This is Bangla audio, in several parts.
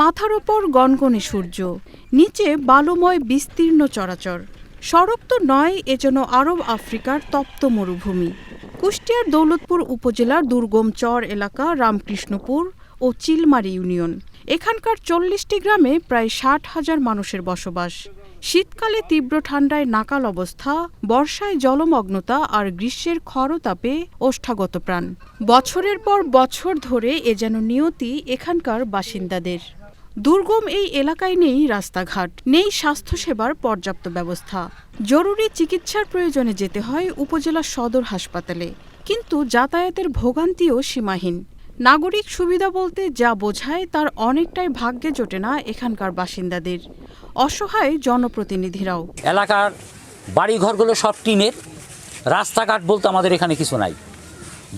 মাথার ওপর গনগনে সূর্য, নিচে বালুময় বিস্তীর্ণ চরাচর। সড়ক তো নয় এ যেন আরব আফ্রিকার তপ্ত মরুভূমি। কুষ্টিয়ার দৌলতপুর উপজেলার দুর্গম চর এলাকা রামকৃষ্ণপুর ও চিলমারি ইউনিয়ন। এখানকার চল্লিশটি গ্রামে প্রায় ষাট হাজার মানুষের বসবাস। শীতকালে তীব্র ঠান্ডায় নাকাল অবস্থা, বর্ষায় জলমগ্নতা আর গ্রীষ্মের খরতাপে ওষ্ঠাগত প্রাণ। বছরের পর বছর ধরে এ যেন নিয়তি এখানকার বাসিন্দাদের। দুর্গম এই এলাকায় নেই রাস্তাঘাট, নেই স্বাস্থ্যসেবার পর্যাপ্ত ব্যবস্থা। জরুরি চিকিৎসার প্রয়োজনে যেতে হয় উপজেলা সদর হাসপাতালে। কিন্তু যাতায়াতের ভোগান্তিও সীমাহীন। নাগরিক সুবিধা বলতে যা বোঝায় তার অনেকটাই ভাগ্যে জোটে না এখানকার বাসিন্দাদের। অসহায় জনপ্রতিনিধিরাও। এলাকার বাড়িঘরগুলো সব টিনের। রাস্তাঘাট বলতে আমাদের এখানে কিছু নাই।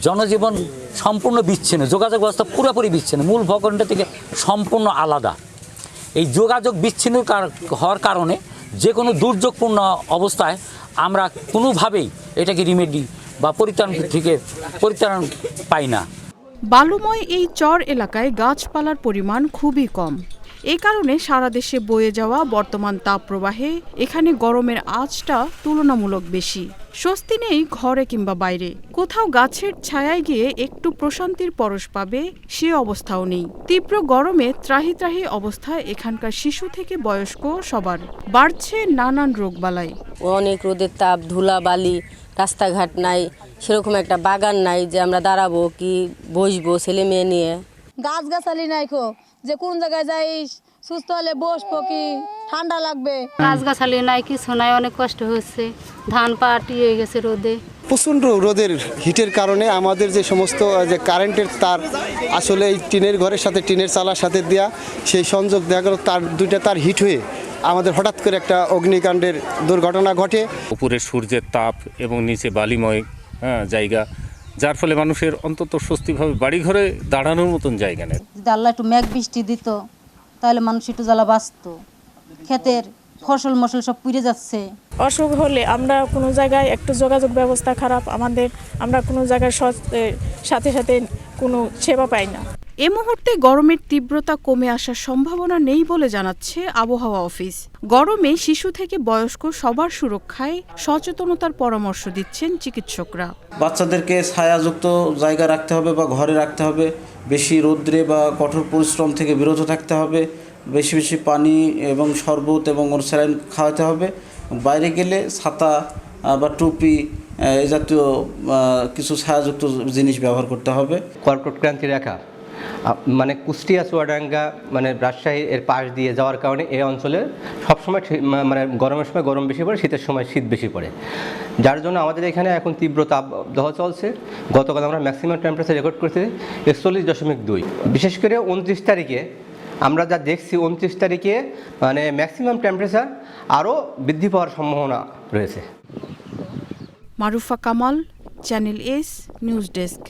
জনজীবন সম্পূর্ণ বিচ্ছিন্ন, যোগাযোগ ব্যবস্থা পুরোপুরি বিচ্ছিন্ন, মূল ভবনটা থেকে সম্পূর্ণ আলাদা। এই যোগাযোগ বিচ্ছিন্ন হওয়ার কারণে যে কোনো দুর্যোগপূর্ণ অবস্থায় আমরা কোনোভাবেই এটাকে রিমেডি বা পরিত্রাণ থেকে পরিত্রাণ পাই না। বালুময় এই চর এলাকায় গাছপালার পরিমাণ খুবই কম। এ কারণে সারা দেশে বয়ে যাওয়া বর্তমান তাপপ্রবাহে এখানে গরমের আঁচটা তুলনামূলক বেশি। স্বস্তি নেই ঘরে কিংবা বাইরে। কোথাও গাছের ছায়ায় গিয়ে একটু প্রশান্তির পরশ পাবে সে অবস্থাও নেই। তীব্র গরমে ত্রাহি ত্রাহি অবস্থায় এখানকার শিশু থেকে বয়স্ক সবার। বাড়ছে নানান রোগবালাই। অনেক রোদের তাপ ধুলা বালি রাস্তাঘাট নাই, সেরকম একটা বাগান নাই যে আমরা দাঁড়াবো কি বসবো ছেলে মেয়ে নিয়ে। গাছ গাছালি নাই খো। যে কোন জায়গায় যাই সুস্থ হলে বসবো কি ঠান্ডা লাগবে। গাছগাছালি নাই কিছু নাই অনেক কষ্ট হচ্ছে। ধান পাট হয়ে গেছে রোদে। প্রচণ্ড রোদের হিটের কারণে আমাদের যে সমস্ত যে কারেন্টের তার আসলে এই টিনের ঘরের সাথে টিনের চালার সাথে দেওয়া সেই সংযোগ দেখা গেল তার দুইটা তার হিট হয়ে আমাদের হঠাৎ করে একটা অগ্নিকাণ্ডের দুর্ঘটনা ঘটে। উপরে সূর্যের তাপ এবং নিচে বালিময় হ্যাঁ, জায়গা যার ফলে মানুষের অন্তত স্বস্তিভাবে বাড়িঘরে দাঁড়ানোর মতন জায়গা নেই। যদি আল্লাহ একটু মেঘ বৃষ্টি দিত তাহলে মানুষ একটু জ্বালা বাঁচত। ক্ষেতের ফসল মশল সব পুড়ে যাচ্ছে। অসুখ হলে আমরা কোনো জায়গায় একটু যোগাযোগ ব্যবস্থা খারাপ আমাদের আমরা কোনো জায়গায় সাথে সাথে কোনো সেবা পাই না। এ মুহূর্তে গরমের তীব্রতা কমে আসার সম্ভাবনা নেই বলে জানাচ্ছে আবহাওয়া অফিস। গরমে শিশু থেকে বয়স্ক সবার সুরক্ষায় সচেতনতার পরামর্শ দিচ্ছেন চিকিৎসকরা। বাচ্চাদেরকে ছায়াযুক্ত জায়গা রাখতে হবে বা ঘরে রাখতে হবে। বেশি রৌদ্রে বা কঠোর পরিশ্রম থেকে বিরত থাকতে হবে। বেশি বেশি পানি এবং শরবত এবং স্যালাইন খাওয়াতে হবে। বাইরে গেলে ছাতা বা টুপি এই জাতীয় কিছু ছায়াযুক্ত জিনিস ব্যবহার করতে হবে। কর্কট ক্রান্তি রেখা। মানে কুষ্টিয়া, চুয়াডাঙ্গা মানে রাজশাহী এর পাশ দিয়ে যাওয়ার কারণে এই অঞ্চলে সবসময় মানে গরমের সময় গরম বেশি পড়ে, শীতের সময় শীত বেশি পড়ে। যার জন্য আমাদের এখানে এখন তীব্র তাপদাহ চলছে। গতকাল আমরা ম্যাক্সিমাম টেম্পারেচার রেকর্ড করছি একচল্লিশ দশমিক দুই। বিশেষ করে উনত্রিশ তারিখে আমরা যা দেখছি, উনত্রিশ তারিখে মানে ম্যাক্সিমাম টেম্পারেচার আরও বৃদ্ধি পাওয়ার সম্ভাবনা রয়েছে। Marufa Kamal, channel S, news desk.